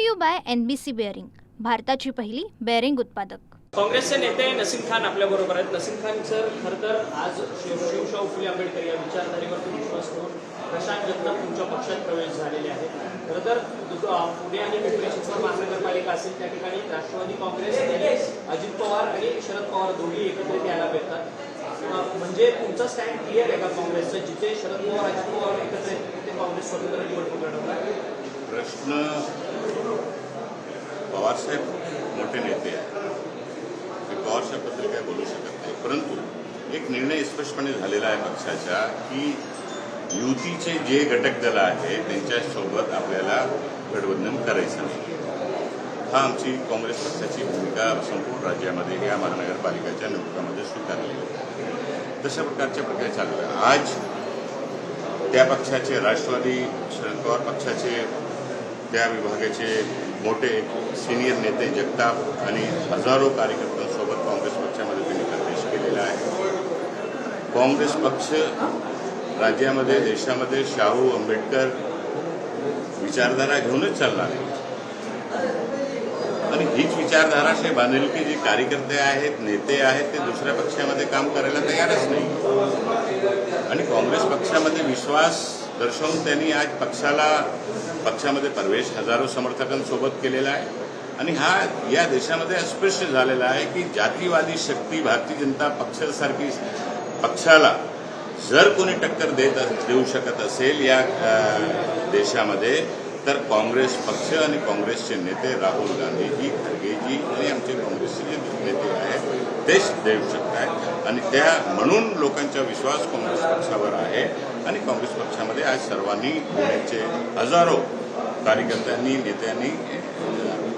To you by N B C bearing भारताची पहिली bearing उत्पादक. काँग्रेसचे नेते नसीम खान आपल्या बरोबर आहेत. नसीम खान सर खरं तर आज शिव शिवशाहू फुले आंबेडकर या विचारधारेवरती विश्वास ठेवून प्रशांत जगताप तुमच्या पक्षात प्रवेश झालेले आहेत. खरं तर पुणे आणि पिंपरी चिंचवड महानगरपालिका असेल त्या ठिकाणी राष्ट्रवादी काँग्रेस अजित पवार आणि शरद पवार दोघी एकत्रित यायला भेटतात. म्हणजे तुमचा स्टँड क्लिअर आहे का काँग्रेसचं? जिथे शरद पवार अजित पवार एकत्र आहेत काँग्रेस स्वतंत्र निवडणूक लढवतात प्रश्न पवारसाहेब मोठे नेते आहेत. मी पवारसाहेबबद्दल काय बोलू शकत नाही. परंतु एक निर्णय स्पष्टपणे झालेला आहे पक्षाच्या की युतीचे जे घटक दल आहे त्यांच्यासोबत आपल्याला गठबंधन करायचं नाही. हा आमची काँग्रेस पक्षाची भूमिका संपूर्ण राज्यामध्ये या महानगरपालिकेच्या निवडणुकामध्ये स्वीकारलेली आहे. तशा प्रकारच्या प्रकारे चालू आहे. आज त्या पक्षाचे राष्ट्रवादी शरद पवार पक्षाचे त्या विभागाचे मोठे सिनियर नेते जगताप आणि हजारो कार्यकर्त्यांसोबत काँग्रेस पक्षामध्ये त्यांनी प्रवेश केलेला आहे. काँग्रेस पक्ष राज्यामध्ये देशामध्ये शाहू आंबेडकर विचारधारा घेऊनच चालणार आहे. आणि हीच विचारधारा अशी बांधेल की जे कार्यकर्ते आहेत नेते आहेत ते दुसऱ्या पक्षामध्ये काम करायला तयारच नाही. आणि काँग्रेस पक्षामध्ये विश्वास दर्शवून त्यांनी आज पक्षाला पक्षामध्ये प्रवेश हजारो समर्थकांसोबत केलेला आहे. आणि हा या देशामध्ये अस्पृश्य झालेला आहे की जातीवादी शक्ती भारतीय जनता पक्षासारखी पक्षाला जर कोणी टक्कर देत देऊ शकत असेल या देशामध्ये तर काँग्रेस पक्ष आणि काँग्रेसचे नेते राहुल गांधीजी खरगेजी आणि आमचे काँग्रेसचे जे नेते आहेत तेच देऊ शकत आहेत आणि त्या म्हणून लोकांचा विश्वास काँग्रेस पक्षावर आहे. आणि काँग्रेस पक्षामध्ये आज सर्वांनी पुण्याचे हजारो कार्यकर्त्यांनी नेत्यांनी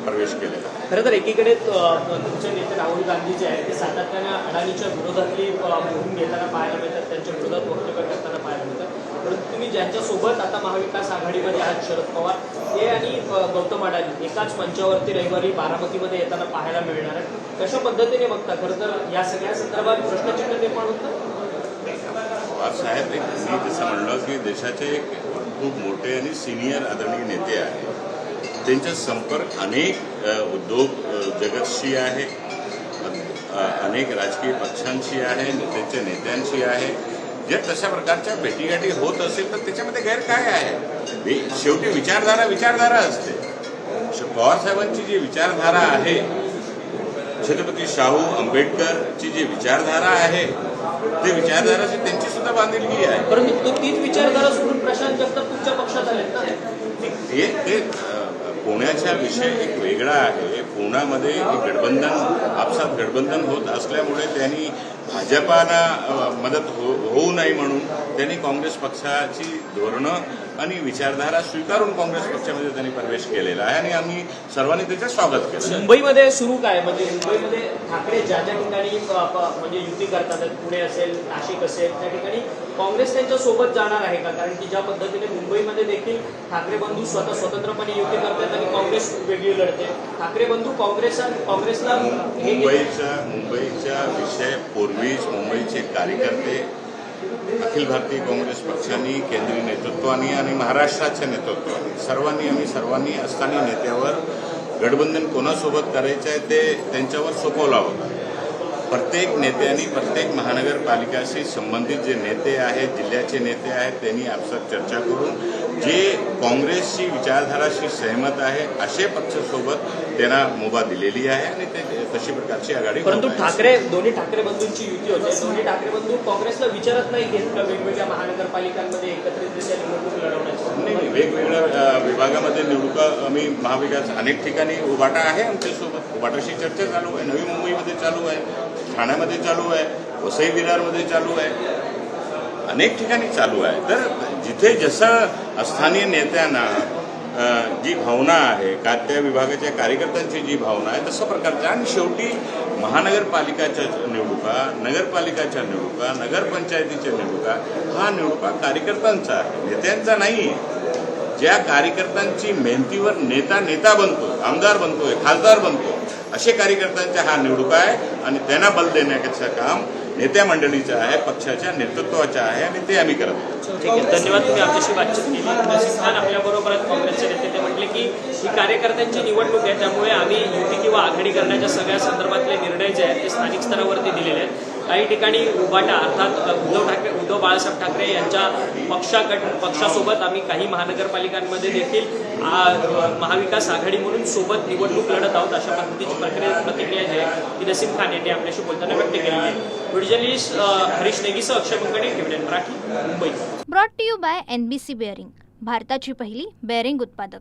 प्रवेश केलेला खरं तर एकीकडे तुमचे नेते राहुल गांधी जे आहेत ते सातत्याने अडाणीच्या विरोधातली मोहीम घेताना पाहायला मिळतात त्यांच्या विरोधात वक्तव्य करताना पाहायला मिळतात. परंतु तुम्ही ज्यांच्यासोबत आता महाविकास आघाडीमध्ये आहात शरद पवार ते आणि गौतम अडाणी एकाच मंचावरती रविवारी बारामतीमध्ये येताना पाहायला मिळणार आहे कशा पद्धतीने बघता? खरं तर या सगळ्या संदर्भात प्रश्नचिन्ह निर्माण होतं? पवार एक मी जसं म्हणलं की देशाचे एक खूप मोठे आणि सिनियर आदरणीय नेते आहेत. त्यांचा संपर्क अनेक उद्योग जगतशी आहे. अनेक राजकीय पक्षांशी आहे त्यांच्या नेत्यांशी आहे. जर तशा प्रकारच्या भेटीगाठी होत असेल तर त्याच्यामध्ये गैर काय आहे शेवटी विचारधारा विचारधारा असते. पवारसाहेबांची पवार साहेबांची जी विचारधारा आहे छत्रपती शाहू आंबेडकरची जी विचारधारा आहे ते विचारधाराशी त्यांची सुद्धा बांधिलकी आहे. परंतु तो तीच विचारधारा सोडून प्रशांत जगताप तुमच्या पक्षात आलेत ना ते पुण्याचा विषय एक वेगळा आहे. पुण्यामध्ये गठबंधन आपसात गठबंधन होत असल्यामुळे त्यांनी भाजपाला मदत हो होऊ नये म्हणून त्यांनी काँग्रेस पक्षाची धोरणं आणि विचारधारा स्वीकारून काँग्रेस पक्षामध्ये त्यांनी प्रवेश केलेला आहे आणि आम्ही सर्वांनी त्याचं स्वागत केलं. मुंबईमध्ये सुरू काय? म्हणजे मुंबईमध्ये ठाकरे ज्या ज्या ठिकाणी म्हणजे युती करतात पुणे असेल नाशिक असेल त्या ठिकाणी काँग्रेस त्यांच्यासोबत जाणार आहे का? कारण की ज्या पद्धतीने मुंबईमध्ये देखील ठाकरे बंधू स्वतः स्वतंत्रपणे युती करतात आणि काँग्रेस वेगळी लढते. ठाकरे बंधू काँग्रेस काँग्रेसला. मुंबईचा मुंबईचा विषय पूर्वीच मुंबईचे कार्यकर्ते अखिल भारतीय काँग्रेस पक्षाने केंद्रीय नेतृत्वाने आणि महाराष्ट्राच्या नेतृत्वाने सर्वांनी आम्ही सर्वांनी स्थानिक नेत्यावर गठबंधन कोणासोबत करायचं आहे ते त्यांच्यावर सोपवला होता प्रत्येक नेत्यांनी प्रत्येक महानगरपालिकाशी संबंधित जे नेते आहेत जिल्ह्याचे नेते आहेत त्यांनी आपसात चर्चा करून जे काँग्रेसची विचारधाराशी सहमत आहे असे पक्षासोबत त्यांना मुभा दिलेली आहे आणि ते तशी प्रकारची आघाडी परंतु. ठाकरे दोन्ही ठाकरे बंधूंची युती होते. दोन्ही ठाकरे बंधू काँग्रेसला विचारत नाही घेत का वेगवेगळ्या महानगरपालिकांमध्ये एकत्रितरित्या निवडणूक लढवण्याची. नाही वेगवेगळ्या विभागामध्ये निवडणुका आम्ही महाविकास अनेक ठिकाणी उभाटा आहे आमच्यासोबत. उभाटाशी चर्चा चालू आहे. नवी मुंबईमध्ये चालू आहे. ठाण्यामध्ये चालू आहे. वसई विरारमध्ये चालू आहे. अनेक ठिकाणी चालू आहे. तर जिथे जसं स्थानिक नेत्यांना जी भावना आहे का त्या विभागाच्या कार्यकर्त्यांची जी भावना आहे तसं प्रकारच्या आणि शेवटी महानगरपालिकाच्या निवडणुका नगरपालिकाच्या निवडणुका नगरपंचायतीच्या निवडणुका हा निवडणुका कार्यकर्त्यांचा आहे. नेत्यांचा नाही. ज्या कार्यकर्त्यांची मेहनतीवर नेता नेता बनतो आमदार बनतोय खासदार बनतो असे कार्यकर्त्यांच्या हा निवडणुका आहे आणि त्यांना बल देण्याचं काम नेत्या मंडळीच्या आहे पक्षाच्या नेतृत्वाच्या आहे आणि ते आम्ही करत ठीक आहे धन्यवाद तुम्ही आमच्याशी बातचीत केली. नसीम खान आपल्या बरोबर काँग्रेसचे नेते ते म्हटले की ही कार्यकर्त्यांची निवडणूक आहे त्यामुळे आम्ही युती किंवा आघाडी करण्याच्या सगळ्या संदर्भातले निर्णय जे आहेत ते स्थानिक स्तरावरती दिलेले आहेत. काही ठिकाणी उभाटा अर्थात उद्धव ठाकरे उद्धव बाळासाहेब ठाकरे यांच्या पक्षाकड पक्षासोबत आम्ही काही महानगरपालिकांमध्ये देखील महाविकास आघाडी म्हणून सोबत निवडणूक लढत आहोत अशा पद्धतीची प्रक्रिया प्रतिक्रिया जी आहे ती नसीम खान यांनी आपल्याशी बोलताना व्यक्त केली आहे. व्हिडिओ हरीश नेगीसह Akshay Mungde डिव्हिडन Marathi Mumbai. Brought to you by NBC bearing भारताची पहिली बेअरिंग उत्पादक.